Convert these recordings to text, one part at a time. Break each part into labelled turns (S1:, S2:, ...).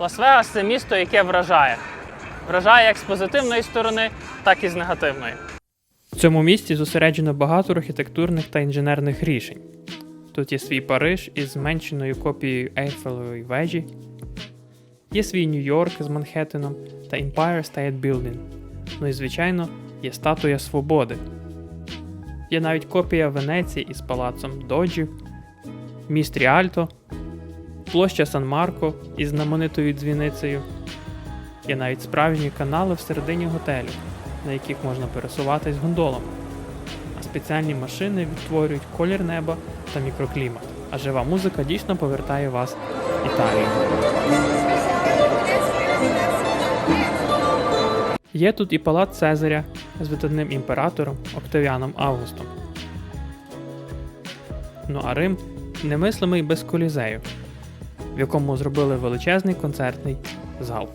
S1: Лас-Вегас це місто, яке вражає. Вражає як з позитивної сторони, так і з негативної. В цьому місті зосереджено багато архітектурних та інженерних рішень. Тут є свій Париж із зменшеною копією Ейфелевої вежі, є свій Нью-Йорк з Манхеттеном та Empire State Building. Ну і, звичайно, є статуя Свободи. Є навіть копія Венеції із палацом Доджі, міст Ріальто, площа Сан Марко із знаменитою дзвіницею. Є навіть справжні канали всередині готелю, на яких можна пересуватись гондолами. А спеціальні машини відтворюють колір неба та мікроклімат. А жива музика дійсно повертає вас в Італію. Є тут і палац Цезаря з видатним імператором Октавіаном Августом. Ну а Рим немислимий без колізею, в якому зробили величезний концертний зал.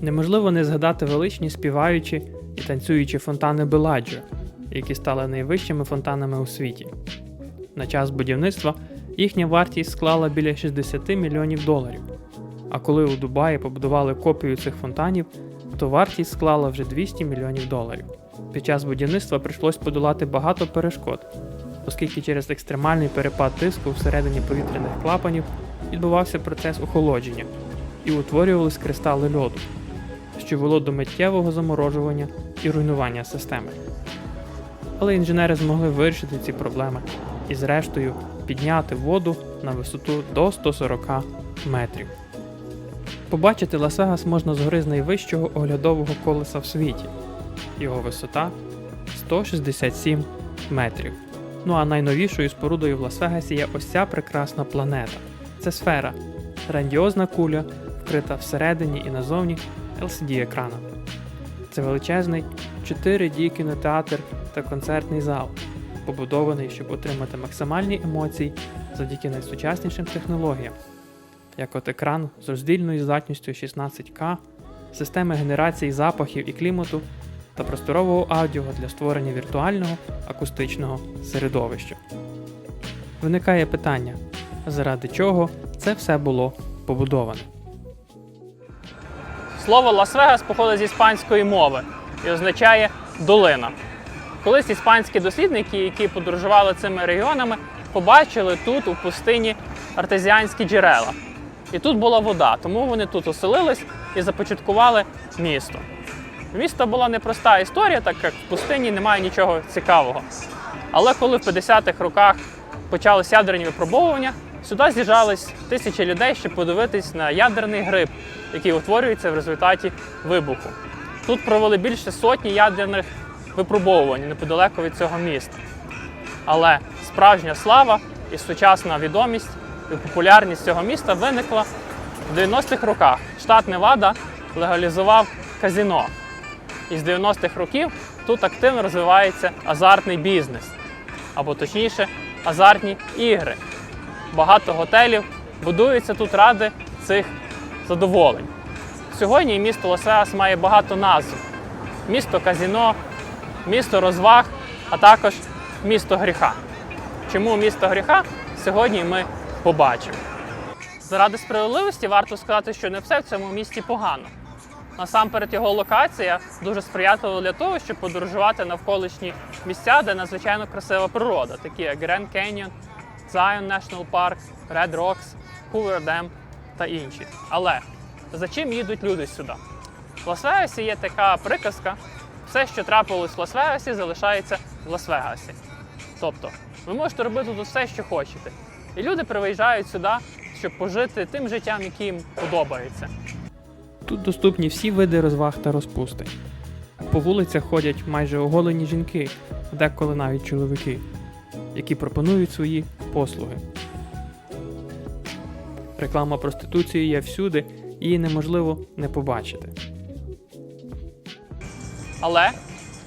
S1: Неможливо не згадати величні співаючі і танцюючі фонтани Беладжо, які стали найвищими фонтанами у світі. На час будівництва їхня вартість склала біля 60 мільйонів доларів. А коли у Дубаї побудували копію цих фонтанів, то вартість склала вже 200 мільйонів доларів. Під час будівництва прийшлось подолати багато перешкод, оскільки через екстремальний перепад тиску всередині повітряних клапанів відбувався процес охолодження і утворювались кристали льоду, що вело до миттєвого заморожування і руйнування системи. Але інженери змогли вирішити ці проблеми і, зрештою, підняти воду на висоту до 140 метрів. Побачити Лас-Вегас можна згори з найвищого оглядового колеса в світі. Його висота 167 метрів. Ну а найновішою спорудою в Лас-Вегасі є ось ця прекрасна планета. Це сфера, грандіозна куля, вкрита всередині і назовні LCD-екраном. Це величезний 4D кінотеатр та концертний зал, побудований, щоб отримати максимальні емоції завдяки найсучаснішим технологіям як от екран з роздільною здатністю 16К, системи генерації запахів і клімату та просторового аудіо для створення віртуального акустичного середовища. Виникає питання, заради чого це все було побудоване. Слово Лас-Вегас походить з іспанської мови і означає долина. Колись іспанські дослідники, які подорожували цими регіонами, побачили тут у пустині артезіанські джерела. І тут була вода, тому вони тут оселились і започаткували місто. Місто була непроста історія, так як в пустині немає нічого цікавого. Але коли в 50-х роках почалися ядерні випробовування, сюди з'їжджались тисячі людей, щоб подивитись на ядерний гриб, який утворюється в результаті вибуху. Тут провели більше сотні ядерних випробовувань неподалеко від цього міста. Але справжня слава і сучасна відомість і популярність цього міста виникла в 90-х роках. Штат Невада легалізував казіно. І з 90-х років тут активно розвивається азартний бізнес, або точніше, азартні ігри. Багато готелів будуються тут ради цих задоволень. Сьогодні місто Лос-Вегас має багато назв: місто казіно, місто розваг, а також місто гріха. Чому місто гріха? Сьогодні ми побачимо. Заради справедливості варто сказати, що не все в цьому місті погано. Насамперед, його локація дуже сприятлива для того, щоб подорожувати навколишні місця, де надзвичайно красива природа, такі як Grand Canyon, Zion National Park, Red Rocks, Hoover Dam та інші. Але за чим їдуть люди сюди? В Лас-Вегасі є така приказка: все, що трапилось в Лас-Вегасі, залишається в Лас-Вегасі. Тобто, ви можете робити тут все, що хочете. І люди приїжджають сюди, щоб пожити тим життям, яке їм подобається. Тут доступні всі види розваг та розпусти. По вулицях ходять майже оголені жінки, деколи навіть чоловіки, які пропонують свої послуги. Реклама проституції є всюди, її неможливо не побачити. Але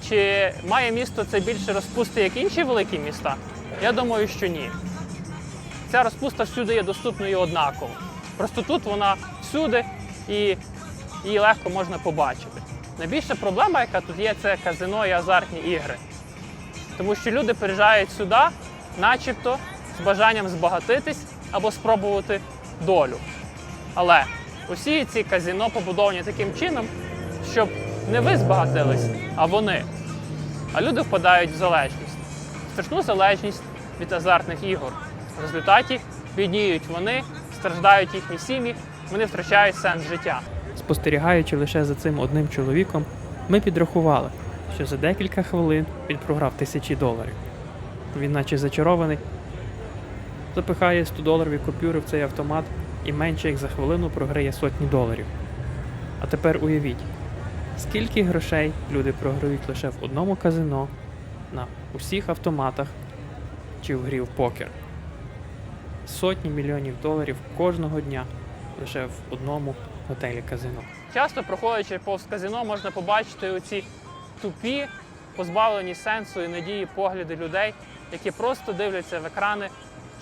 S1: чи має місто це більше розпусти, як інші великі міста? Я думаю, що ні. Ця розпуста всюди є доступною однаково. Просто тут вона всюди і її легко можна побачити. Найбільша проблема, яка тут є, це казино і азартні ігри. Тому що люди приїжджають сюди, начебто з бажанням збагатитись або спробувати долю. Але Усі ці казіно побудовані таким чином, щоб не ви збагатились, а вони. А люди впадають в залежність. Страшну залежність від азартних ігор. В результаті бідніють вони, страждають їхні сім'ї, вони втрачають сенс життя.
S2: Спостерігаючи лише за цим одним чоловіком, ми підрахували, що за декілька хвилин він програв тисячі доларів. Він, наче зачарований, запихає 100 доларові купюри в цей автомат і менше як за хвилину програє сотні доларів. А тепер уявіть, скільки грошей люди програють лише в одному казино, на усіх автоматах чи в грі в покер. Сотні мільйонів доларів кожного дня лише в одному готелі казино.
S1: Часто проходячи повз казино, можна побачити оці тупі, позбавлені сенсу і надії погляди людей, які просто дивляться в екрани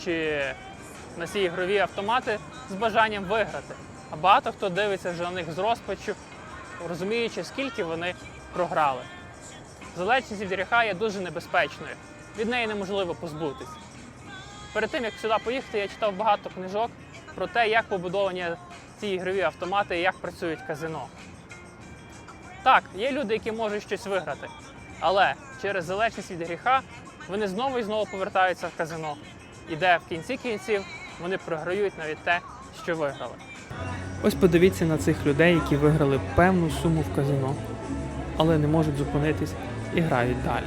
S1: чи на ці ігрові автомати з бажанням виграти. А багато хто дивиться вже на них з розпачу, розуміючи, скільки вони програли. Залежність від гріха є дуже небезпечною. Від неї неможливо позбутись. Перед тим як сюди поїхати, я читав багато книжок про те, як побудовані ці ігрові автомати і як працюють казино. Так, є люди, які можуть щось виграти, але через залежність від гріха вони знову і знову повертаються в казино. І де в кінці кінців вони програють навіть те, що виграли.
S2: Ось подивіться на цих людей, які виграли певну суму в казино, але не можуть зупинитись і грають далі.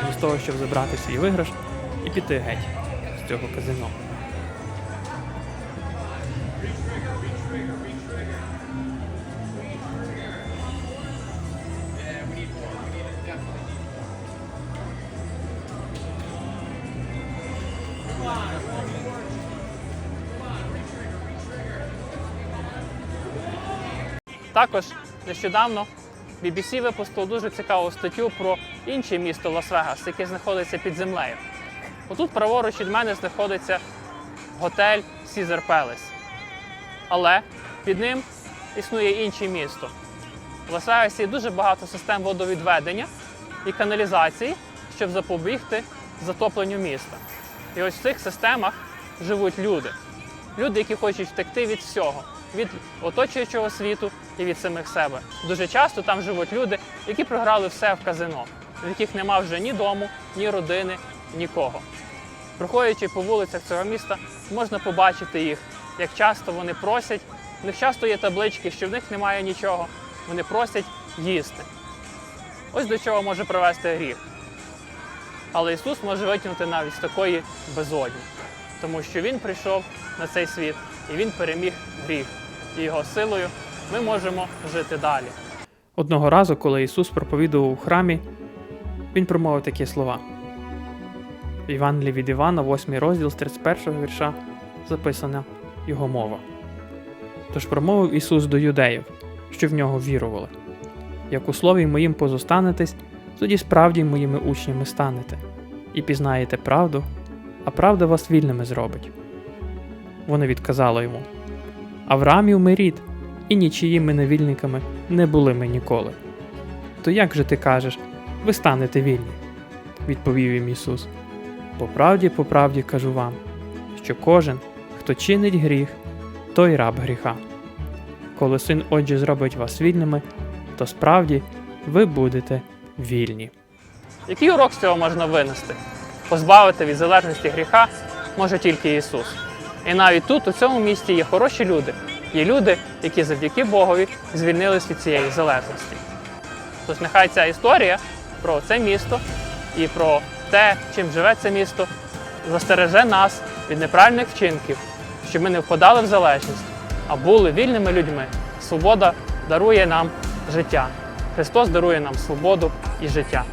S2: Замість того, щоб забрати свій виграш і піти геть з цього казино.
S1: Також нещодавно BBC випустило дуже цікаву статтю про інше місто Лас-Вегас, яке знаходиться під землею. Отут праворуч від мене знаходиться готель Caesar Palace. Але під ним існує інше місто. В Лас-Вегасі дуже багато систем водовідведення і каналізації, щоб запобігти затопленню міста. І ось в цих системах живуть люди. Люди, які хочуть втекти від всього, від оточуючого світу і від самих себе. Дуже часто там живуть люди, які програли все в казино, в яких нема вже ні дому, ні родини, нікого. Проходячи по вулицях цього міста, можна побачити їх, як часто вони просять. В них часто є таблички, що в них немає нічого. Вони просять їсти. Ось до чого може привести гріх. Але Ісус може витягнути навіть з такої безодні, тому що Він прийшов на цей світ і Він переміг гріх. І його силою ми можемо жити далі.
S2: Одного разу, коли Ісус проповідував у храмі, Він промовив такі слова. В Євангелії від Івана, 8 розділ з 31 вірша, записана його мова. Тож промовив Ісус до юдеїв, що в нього вірували. Як у слові моїм позостанетесь, тоді справді моїми учнями станете, і пізнаєте правду, а правда вас вільними зробить. Вони відказали йому: Авраамів ми рід, і нічиїми невільниками не були ми ніколи. То як же ти кажеш, ви станете вільні? відповів їм Ісус. По правді, по правді кажу вам, що кожен, хто чинить гріх, той раб гріха. Коли син отже зробить вас вільними, то справді ви будете вільні.
S1: Який урок з цього можна винести? Позбавити від залежності гріха може тільки Ісус. І навіть тут, у цьому місті, є хороші люди. Є люди, які завдяки Богові звільнились від цієї залежності. Тож нехай ця історія про це місто і про те, чим живе це місто, застереже нас від неправильних вчинків, щоб ми не впадали в залежність, а були вільними людьми. Свобода дарує нам життя. Христос дарує нам свободу і життя.